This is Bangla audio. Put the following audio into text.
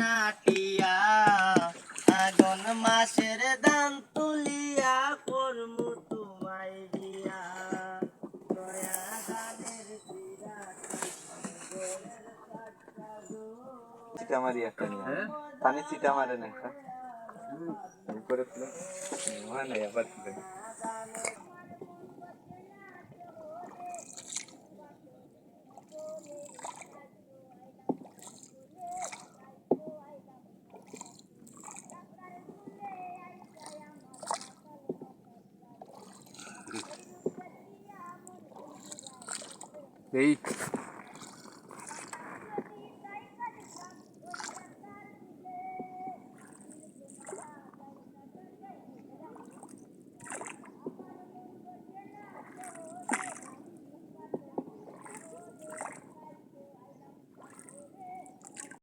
নাটিয়া। আগুন মাসের দান তুলিয়া করমু তোমায় দিয়া। দয়া চিটা মারি একটা নিয়ে আয়। পানি চিটা মারে না একটা করে ফেলো হয় না আবার ফেলে এই